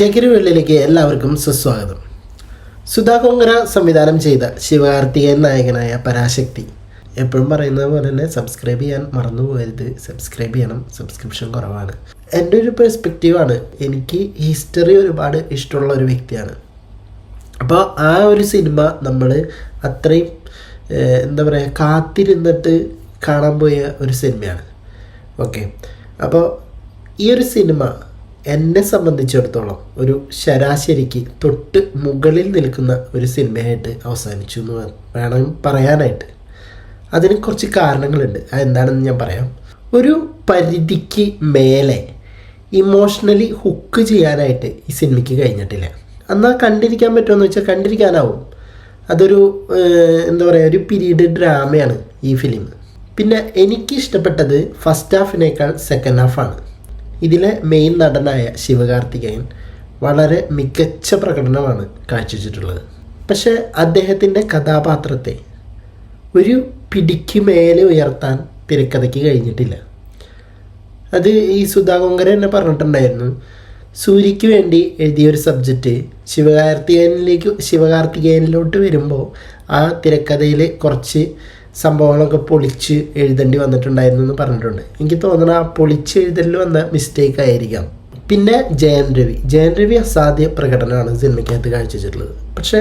ജഗിരി വെള്ളിലേക്ക് എല്ലാവർക്കും സുസ്വാഗതം. സുധാ സംവിധാനം ചെയ്ത ശിവകാർത്തികേയൻ നായകനായ പരാശക്തി. എപ്പോഴും പറയുന്നത് പോലെ തന്നെ സബ്സ്ക്രൈബ് ചെയ്യാൻ മറന്നു സബ്സ്ക്രൈബ് ചെയ്യണം. സബ്സ്ക്രിപ്ഷൻ കുറവാണ്. എന്റെ ഒരു പെർസ്പെക്റ്റീവാണ് എനിക്ക് ഹിസ്റ്ററി ഒരുപാട് ഇഷ്ടമുള്ള ഒരു വ്യക്തിയാണ്. അപ്പോൾ ആ ഒരു സിനിമ നമ്മൾ അത്രയും എന്താ പറയുക കാത്തിരുന്നിട്ട് കാണാൻ പോയ ഒരു സിനിമയാണ് ഓക്കെ അപ്പോൾ ഈ ഒരു സിനിമ എന്നെ സംബന്ധിച്ചിടത്തോളം ഒരു ശരാശരിക്ക് തൊട്ട് മുകളിൽ നിൽക്കുന്ന ഒരു സിനിമയായിട്ട് അവസാനിച്ചു എന്ന് വേണം പറയാനായിട്ട്. അതിന് കുറച്ച് കാരണങ്ങളുണ്ട്. അതെന്താണെന്ന് ഞാൻ പറയാം. ഒരു പരിധിക്ക് മേലെ ഇമോഷണലി ഹുക്ക് ചെയ്യാനായിട്ട് ഈ സിനിമയ്ക്ക് കഴിഞ്ഞിട്ടില്ല. എന്നാൽ കണ്ടിരിക്കാൻ പറ്റുമെന്ന് വെച്ചാൽ കണ്ടിരിക്കാനാവും. അതൊരു എന്താ പറയുക ഒരു പീരീഡ് ഡ്രാമയാണ് ഈ ഫിലിം. പിന്നെ എനിക്ക് ഇഷ്ടപ്പെട്ടത് ഫസ്റ്റ് ഹാഫിനേക്കാൾ സെക്കൻഡ് ഹാഫാണ്. ഇതിലെ മെയിൻ നടനായ ശിവകാർത്തികേയൻ വളരെ മികച്ച പ്രകടനമാണ് കാഴ്ചവെച്ചിട്ടുള്ളത്. പക്ഷേ അദ്ദേഹത്തിന്റെ കഥാപാത്രത്തെ ഒരു പിടിക്ക് മേലെ ഉയർത്താൻ തിരക്കഥയ്ക്ക് കഴിഞ്ഞിട്ടില്ല. അത് ഈ സുധാ കൊങ്കര തന്നെ പറഞ്ഞിട്ടുണ്ടായിരുന്നു സൂര്യയ്ക്ക് വേണ്ടി എഴുതിയ ഒരു സബ്ജക്റ്റ് ശിവകാർത്തികേയനിലേക്ക് ശിവകാർത്തികേയനിലോട്ട് വരുമ്പോൾ ആ തിരക്കഥയിൽ കുറച്ച് സംഭവങ്ങളൊക്കെ പൊളിച്ച് എഴുതേണ്ടി വന്നിട്ടുണ്ടായിരുന്നു എന്ന് പറഞ്ഞിട്ടുണ്ട്. എനിക്ക് തോന്നുന്നത് ആ പൊളിച്ച് എഴുതലിൽ വന്ന മിസ്റ്റേക്ക് ആയിരിക്കാം. പിന്നെ ജയൻ രവി. ജയൻ രവി അസാധ്യ പ്രകടനമാണ് സിനിമയ്ക്കകത്ത് കാഴ്ചവെച്ചിട്ടുള്ളത്. പക്ഷേ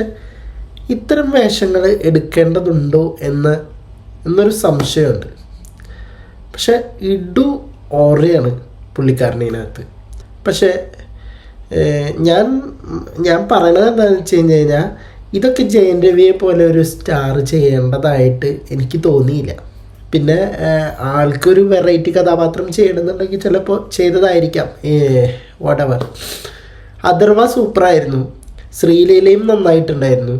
ഇത്തരം വേഷങ്ങൾ എടുക്കേണ്ടതുണ്ടോ എന്ന് എന്നൊരു സംശയമുണ്ട്. പക്ഷേ ഇഡു ഓറയാണ് പുള്ളിക്കാരന്റെ ഇതിനകത്ത്. പക്ഷേ ഞാൻ ഞാൻ പറയണത് എന്താണെന്ന് വെച്ച് കഴിഞ്ഞ് കഴിഞ്ഞാൽ ഇതൊക്കെ ജയൻ രവിയെ പോലെ ഒരു സ്റ്റാർ ചെയ്യേണ്ടതായിട്ട് എനിക്ക് തോന്നിയില്ല. പിന്നെ ആൾക്കൊരു വെറൈറ്റി കഥാപാത്രം ചെയ്യണമെന്നുണ്ടെങ്കിൽ ചിലപ്പോൾ ചെയ്തതായിരിക്കാം. വടവർ അഥർവ സൂപ്പറായിരുന്നു ശ്രീലീലയും നന്നായിട്ടുണ്ടായിരുന്നു.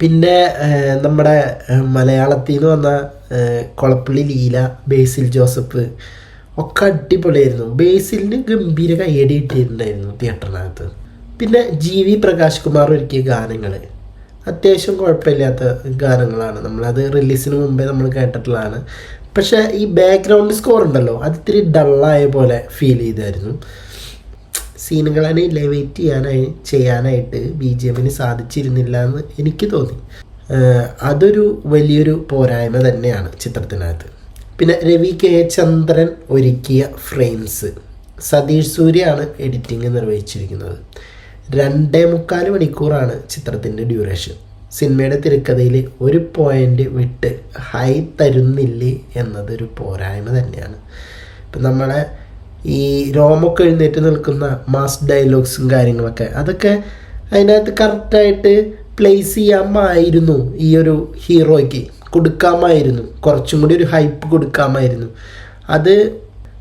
പിന്നെ നമ്മുടെ മലയാളത്തിൽ നിന്ന് വന്ന കൊളപ്പള്ളി ലീല ബേസിൽ ജോസഫ് ഒക്കെ അടിപൊളിയായിരുന്നു. ബേസിലിന് ഗംഭീര കയ്യടി കിട്ടിയിട്ടുണ്ടായിരുന്നു തിയേറ്ററിനകത്ത് പിന്നെ ജി വി പ്രകാശ് കുമാർ ഒരുക്കിയ ഗാനങ്ങൾ അത്യാവശ്യം കുഴപ്പമില്ലാത്ത ഗാനങ്ങളാണ്. നമ്മളത് റിലീസിന് മുമ്പേ നമ്മൾ കേട്ടിട്ടുള്ളതാണ്. പക്ഷേ ഈ ബാക്ക്ഗ്രൗണ്ട് സ്കോർ ഉണ്ടല്ലോ അത് ഇത്തിരി ഡള്ളായ പോലെ ഫീൽ ചെയ്തായിരുന്നു. സീനുകളെ ലെവേറ്റ് ചെയ്യാനായി ചെയ്യാനായിട്ട് ബി ജെ എമ്മിന് സാധിച്ചിരുന്നില്ല എന്ന് എനിക്ക് തോന്നി. അതൊരു വലിയൊരു പോരായ്മ തന്നെയാണ് ചിത്രത്തിനകത്ത്. പിന്നെ രവി കെ ചന്ദ്രൻ ഒരുക്കിയ ഫ്രെയിംസ് സതീഷ് സൂര്യയാണ് എഡിറ്റിംഗ് നിർവഹിച്ചിരിക്കുന്നത്. രണ്ടേ മുക്കാൽ മണിക്കൂറാണ് ചിത്രത്തിന്റെ ഡ്യൂറേഷൻ സിനിമയുടെ തിരക്കഥയിൽ ഒരു പോയിന്റ് വിട്ട് ഹൈ തരുന്നില്ലേ എന്നതൊരു പോരായ്മ തന്നെയാണ്. ഇപ്പം നമ്മളെ ഈ രോമൊക്കെ എഴുന്നേറ്റ് നിൽക്കുന്ന മാസ് ഡയലോഗ്സും കാര്യങ്ങളൊക്കെ അതൊക്കെ അതിനകത്ത് കറക്റ്റായിട്ട് പ്ലേസ് ചെയ്യാമായിരുന്നു ഈ ഒരു ഹീറോയ്ക്ക് കൊടുക്കാമായിരുന്നു. കുറച്ചും കൂടി ഒരു ഹൈപ്പ് കൊടുക്കാമായിരുന്നു. അത്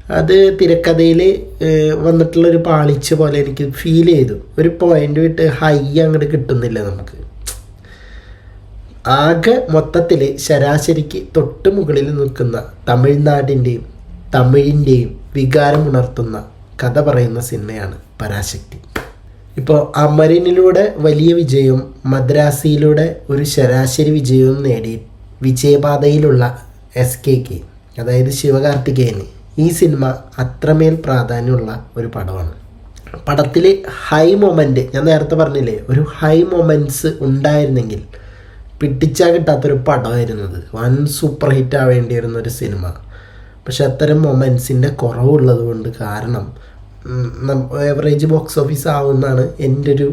അത് തിരക്കഥയിൽ വന്നിട്ടുള്ളൊരു പാളിച്ച പോലെ എനിക്ക് ഫീൽ ചെയ്തു. ഒരു പോയിന്റ് വിട്ട് ഹൈ അങ്ങോട്ട് കിട്ടുന്നില്ല നമുക്ക്. ആകെ മൊത്തത്തിൽ ശരാശരിക്ക് തൊട്ട് മുകളിൽ നിൽക്കുന്ന തമിഴ്നാടിന്റെയും തമിഴിന്റെയും വികാരമുണർത്തുന്ന കഥ പറയുന്ന സിനിമയാണ് പരാശക്തി. ഇപ്പോൾ അമരനിലൂടെ വലിയ വിജയവും മദ്രാസിയിലൂടെ ഒരു ശരാശരി വിജയവും നേടി വിജയപാതയിലുള്ള എസ് കെ കെക്ക് അതായത് ശിവകാർത്തികേയന്. ഈ സിനിമ അത്രമേൽ പ്രാധാന്യമുള്ള ഒരു പടമാണ്. പടത്തിൽ ഹൈ മൊമെന്റ് ഞാൻ നേരത്തെ പറഞ്ഞില്ലേ ഒരു ഹൈ മൊമെന്റ്സ് ഉണ്ടായിരുന്നെങ്കിൽ പിടിച്ചാൽ കിട്ടാത്തൊരു പടമായിരുന്നത്. വൻ സൂപ്പർ ഹിറ്റ് ആവേണ്ടിയിരുന്ന ഒരു സിനിമ. പക്ഷെ അത്തരം മൊമെന്റ്സിന്റെ കുറവുള്ളത് കൊണ്ട് കാരണം ഏവറേജ് ബോക്സ് ഓഫീസ് ആവുമെന്നാണ് എന്റെ ഒരു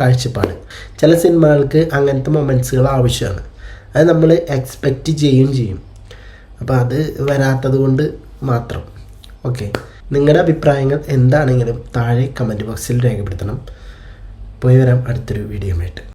കാഴ്ചപ്പാട്. ചില സിനിമകൾക്ക് അങ്ങനത്തെ മൊമെന്റ്സുകൾ ആവശ്യമാണ്. അത് നമ്മൾ എക്സ്പെക്റ്റ് ചെയ്യുകയും ചെയ്യും. അപ്പോൾ അത് വരാത്തത് കൊണ്ട് മാത്രം. ഓക്കെ നിങ്ങളുടെ അഭിപ്രായങ്ങൾ എന്താണെങ്കിലും താഴെ കമന്റ് ബോക്സിൽ രേഖപ്പെടുത്തണം. പോയി വരാം അടുത്തൊരു വീഡിയോ ആയിട്ട്.